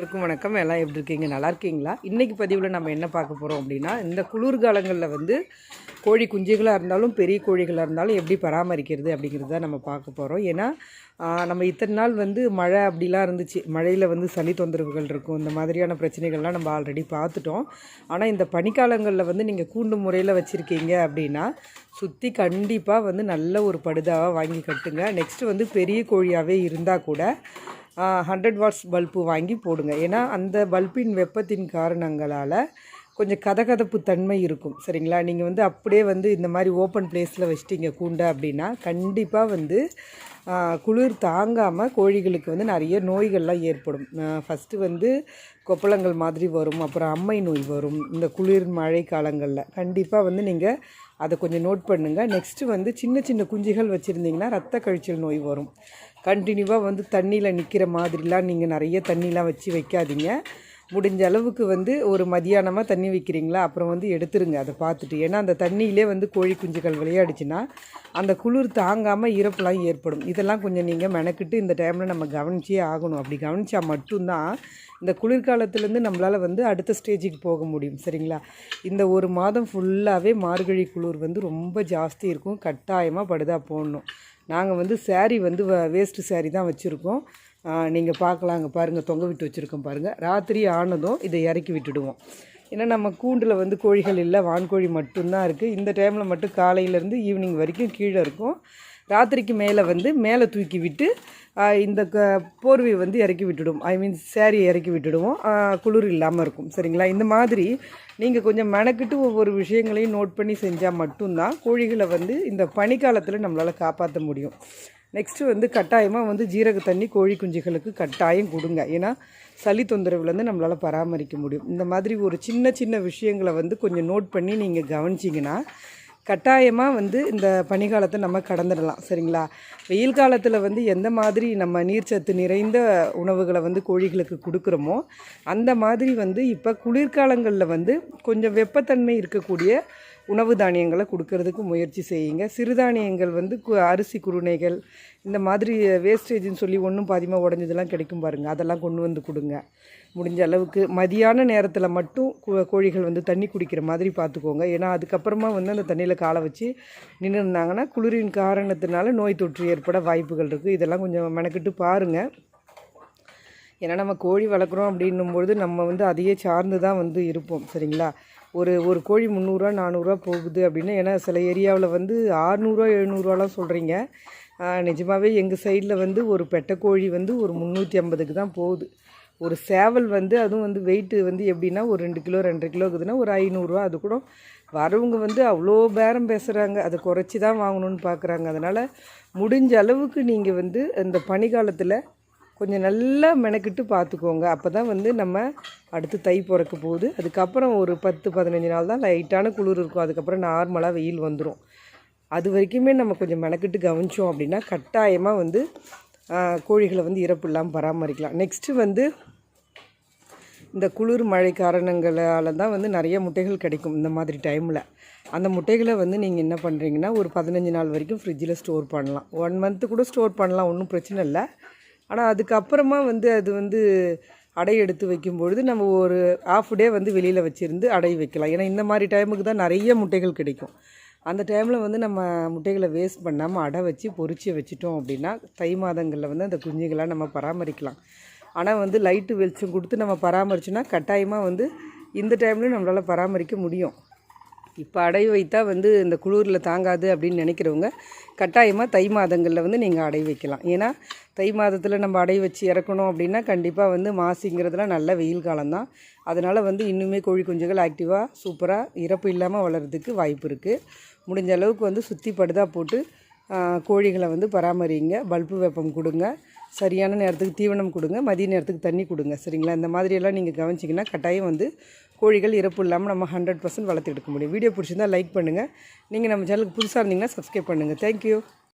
இருக்கும் வணக்கம். எல்லாம் எப்படி இருக்கீங்க? நல்லா இருக்கீங்களா? இன்றைக்கி பதிவில் நம்ம என்ன பார்க்க போகிறோம் அப்படின்னா இந்த குளிர்காலங்களில் வந்து கோழி குஞ்சுகளாக இருந்தாலும் பெரிய கோழிகளாக இருந்தாலும் எப்படி பராமரிக்கிறது அப்படிங்கிறது தான் நம்ம பார்க்க போகிறோம் ஏன்னா நம்ம இத்தனை நாள் வந்து மழை அப்படிலாம் இருந்துச்சு. மழையில் வந்து சளி தொந்தரவுகள் இருக்கும். இந்த மாதிரியான பிரச்சனைகள்லாம் நம்ம ஆல்ரெடி பார்த்துட்டோம். ஆனால் இந்த பனிக்காலங்களில் வந்து நீங்கள் கூண்டு முறையில் வச்சுருக்கீங்க அப்படின்னா சுற்றி கண்டிப்பாக வந்து நல்ல ஒரு படுதாவாக வாங்கி கட்டுங்க. நெக்ஸ்ட்டு வந்து பெரிய கோழியாகவே இருந்தால் கூட ஹண்ட்ரட் வாட்ஸ் பல்பு வாங்கி போடுங்க. ஏன்னா அந்த பல்பின் வெப்பத்தின் காரணங்களால் கொஞ்சம் கதகதப்பு தன்மை இருக்கும். சரிங்களா? நீங்கள் வந்து அப்படியே வந்து இந்த மாதிரி ஓப்பன் பிளேஸில் வச்சிட்டிங்க கூண்டை அப்படின்னா கண்டிப்பாக வந்து குளிர் தாங்காமல் கோழிகளுக்கு வந்து நிறைய நோய்கள்லாம் ஏற்படும். ஃபஸ்ட்டு வந்து கொப்பளங்கள் மாதிரி வரும். அப்புறம் அம்மை நோய் வரும். இந்த குளிர் மழை காலங்களில். கண்டிப்பாக வந்து நீங்கள் அதை கொஞ்சம் நோட் பண்ணுங்கள் நெக்ஸ்ட்டு வந்து சின்ன சின்ன குஞ்சுகள் வச்சுருந்தீங்கன்னா ரத்த கழிச்சல் நோய் வரும். கண்டினியூவாக வந்து தண்ணியில் நிற்கிற மாதிரிலாம் நீங்கள் நிறைய தண்ணிலாம் வச்சு வைக்காதீங்க. முடிஞ்ச அளவுக்கு வந்து ஒரு மதியானமாக தண்ணி வைக்கிறீங்களா? அப்புறம் வந்து எடுத்துருங்க அதை பார்த்துட்டு. ஏன்னா அந்த தண்ணியிலே வந்து கோழி குஞ்சுகள் விளையாடுச்சுன்னா அந்த குளிர் தாங்காமல் இறப்புலாம் ஏற்படும். இதெல்லாம் கொஞ்சம் நீங்கள் மெனக்கிட்டு இந்த டைமில் நம்ம கவனிச்சே ஆகணும். அப்படி கவனித்தா மட்டும்தான் இந்த குளிர்காலத்துலேருந்து நம்மளால் வந்து அடுத்த ஸ்டேஜுக்கு போக முடியும். சரிங்களா? இந்த ஒரு மாதம் ஃபுல்லாகவே மார்கழி குளிர் வந்து ரொம்ப ஜாஸ்தி இருக்கும். கட்டாயமாக படுதா போடணும். நாங்கள் வந்து சேரீ வந்து வேஸ்ட்டு சேரீ தான் வச்சுருக்கோம். நீங்கள் பார்க்கலாங்க பாருங்கள் தொங்க விட்டு வச்சுருக்கோம் பாருங்கள் ராத்திரி ஆனதும் இதை இறக்கி விட்டுடுவோம். ஏன்னா நம்ம கூண்டில் வந்து கோழிகள் இல்லை வான்கோழி மட்டும்தான் இருக்குது இந்த டைமில் மட்டும் காலையிலேருந்து ஈவினிங் வரைக்கும் கீழே இருக்கும். ராத்திரிக்கு மேலே வந்து மேலே தூக்கி விட்டு இந்த க போர்வையை வந்து இறக்கி விட்டுடும். ஐ மீன் சேரீ இறக்கி விட்டுடுவோம். குளிர் இல்லாமல் இருக்கும். சரிங்களா? இந்த மாதிரி நீங்கள் கொஞ்சம் மெனக்கிட்டு ஒவ்வொரு விஷயங்களையும் நோட் பண்ணி செஞ்சால் மட்டும்தான் கோழிகளை வந்து இந்த பனிக்காலத்தில் நம்மளால் காப்பாற்ற முடியும். நெக்ஸ்ட்டு வந்து கட்டாயமாக வந்து ஜீரக தண்ணி கோழி குஞ்சுகளுக்கு கட்டாயம் கொடுங்க. ஏன்னா சளி தொந்தரவுலேருந்து நம்மளால் பராமரிக்க முடியும். இந்த மாதிரி ஒரு சின்ன சின்ன விஷயங்களை வந்து கொஞ்சம் நோட் பண்ணி நீங்கள் கவனிச்சிங்கன்னா கட்டாயமாக வந்து இந்த பனிகாலத்தை நம்ம கடந்துடலாம். சரிங்களா? வெயில் காலத்தில் வந்து எந்த மாதிரி நம்ம நீர்ச்சத்து நிறைந்த உணவுகளை வந்து கோழிகளுக்கு கொடுக்குறோமோ அந்த மாதிரி வந்து இப்போ குளிர்காலங்களில் வந்து கொஞ்சம் வெப்பத்தன்மை இருக்கக்கூடிய உணவு தானியங்களை கொடுக்கறதுக்கு முயற்சி செய்யுங்க. சிறுதானியங்கள் வந்து கு- அரிசி குருணைகள் இந்த மாதிரி வேஸ்டேஜ்னு சொல்லி ஒன்றும் பாதிமாக உடஞ்சதெல்லாம் கிடைக்கும் பாருங்கள் அதெல்லாம் கொண்டு வந்து கொடுங்க. முடிஞ்ச அளவுக்கு மதியான நேரத்தில் மட்டும் கோ- கோழிகள் வந்து தண்ணி குடிக்கிற மாதிரி பார்த்துக்கோங்க ஏன்னா அதுக்கப்புறமா வந்து அந்த தண்ணியில் காலை வச்சு நின்று இருந்தாங்கன்னா குளிரின் காரணத்தினால நோய் தொற்று ஏற்பட வாய்ப்புகள் இருக்குது இதெல்லாம் கொஞ்சம் மெனக்கிட்டு பாருங்கள் ஏன்னா நம்ம கோழி வளர்க்குறோம் அப்படின்னும் பொழுது நம்ம வந்து அதையே சார்ந்து தான் வந்து இருப்போம். சரிங்களா? ஒரு ஒரு கோழி முந்நூறுரூவா நானூறுரூவா போகுது அப்படின்னா. ஏன்னா சில ஏரியாவில் வந்து ஆறுநூறுவா எழுநூறுவாலாம் சொல்கிறீங்க நிஜமாகவே எங்கள் சைடில் வந்து ஒரு பெட்டை கோழி வந்து ஒரு முந்நூற்றி ஐம்பதுக்கு தான் போகுது. ஒரு சேவல் வந்து அதுவும் வந்து வெயிட்டு வந்து எப்படின்னா ஒரு ரெண்டு கிலோ ரெண்டரை கிலோ இருக்குதுன்னா ஒரு ஐநூறுரூவா அது கூட வரவங்க வந்து அவ்வளோ பேரம் பேசுகிறாங்க அதை குறைச்சி தான் வாங்கணும்னு பார்க்குறாங்க அதனால் முடிஞ்ச அளவுக்கு நீங்கள் வந்து இந்த பனிக்காலத்தில் கொஞ்சம் நல்லா மெனக்கிட்டு பார்த்துக்கோங்க. அப்போ தான் வந்து நம்ம அடுத்து தை பிறக்க போகுது. அதுக்கப்புறம் ஒரு பத்து பதினஞ்சு நாள் தான் லைட்டான குளிர் இருக்கும். அதுக்கப்புறம் நார்மலாக வெயில் வந்துடும் அது வரைக்குமே நம்ம கொஞ்சம் மெனக்கிட்டு கவனிச்சோம் அப்படின்னா கட்டாயமாக வந்து கோழிகளை வந்து இறப்பு இல்லாமல் பராமரிக்கலாம். நெக்ஸ்ட்டு வந்து இந்த குளிர் மழை காரணங்களால் தான் வந்து நிறைய முட்டைகள் கிடைக்கும் இந்த மாதிரி டைமில் அந்த முட்டைகளை வந்து நீங்கள் என்ன பண்ணுறீங்கன்னா ஒரு பதினஞ்சு நாள் வரைக்கும் ஃப்ரிட்ஜில் ஸ்டோர் பண்ணலாம். ஒன் மந்த்து கூட ஸ்டோர் பண்ணலாம். ஒன்றும் பிரச்சனை இல்லை. ஆனால் அதுக்கப்புறமா வந்து அது வந்து அடை எடுத்து வைக்கும்பொழுது நம்ம ஒரு ஆஃப் டே வந்து வெளியில் வச்சுருந்து அடை வைக்கலாம். ஏன்னா இந்த மாதிரி டைமுக்கு தான் நிறைய முட்டைகள் கிடைக்கும். அந்த டைமில் வந்து நம்ம முட்டைகளை வேஸ்ட் பண்ணாமல் அடை வச்சு பொறிச்சு வச்சிட்டோம் அப்படின்னா தை மாதங்களில் வந்து அந்த குஞ்சுகளை நம்ம பராமரிக்கலாம். ஆனால் வந்து லைட்டு வெளிச்சம் கொடுத்து நம்ம பராமரிச்சோன்னா கட்டாயமாக வந்து இந்த டைம்லையும் நம்மளால் பராமரிக்க முடியும். இப்போ அடை வைத்தா வந்து இந்த குளிரில் தாங்காது அப்படின்னு நினைக்கிறவங்க கட்டாயமாக தை மாதங்களில் வந்து நீங்கள் அடை வைக்கலாம். ஏன்னா தை மாதத்தில் நம்ம அடை வச்சு இறக்கணும் அப்படின்னா கண்டிப்பாக வந்து மாசிங்கிறதுலாம் நல்ல வெயில் காலம்தான் அதனால் வந்து இன்னுமே கோழி குஞ்சுகள் ஆக்டிவாக சூப்பராக இறப்பு இல்லாமல் வளர்கிறதுக்கு வாய்ப்பு இருக்குது முடிஞ்ச அளவுக்கு வந்து சுற்றி படுதா போட்டு கோழிகளை வந்து பராமரிங்க பல்பு வெப்பம் கொடுங்க. சரியான நேரத்துக்கு தீவனம் கொடுங்க மதிய நேரத்துக்கு தண்ணி கொடுங்க சரிங்களா? இந்த மாதிரியெல்லாம் நீங்கள் கவனிச்சிங்கன்னா கட்டாயம் வந்து கோழிகள் இறப்பு இல்லாமல் நம்ம ஹண்ட்ரட் பர்சன்ட் வளர்த்து எடுக்க முடியும். வீடியோ பிடிச்சிருந்தா லைக் பண்ணுங்கள் நீங்கள் நம்ம சேனலுக்கு புதுசாக இருந்தீங்கன்னா சப்ஸ்கிரைப் பண்ணுங்கள் தேங்க்யூ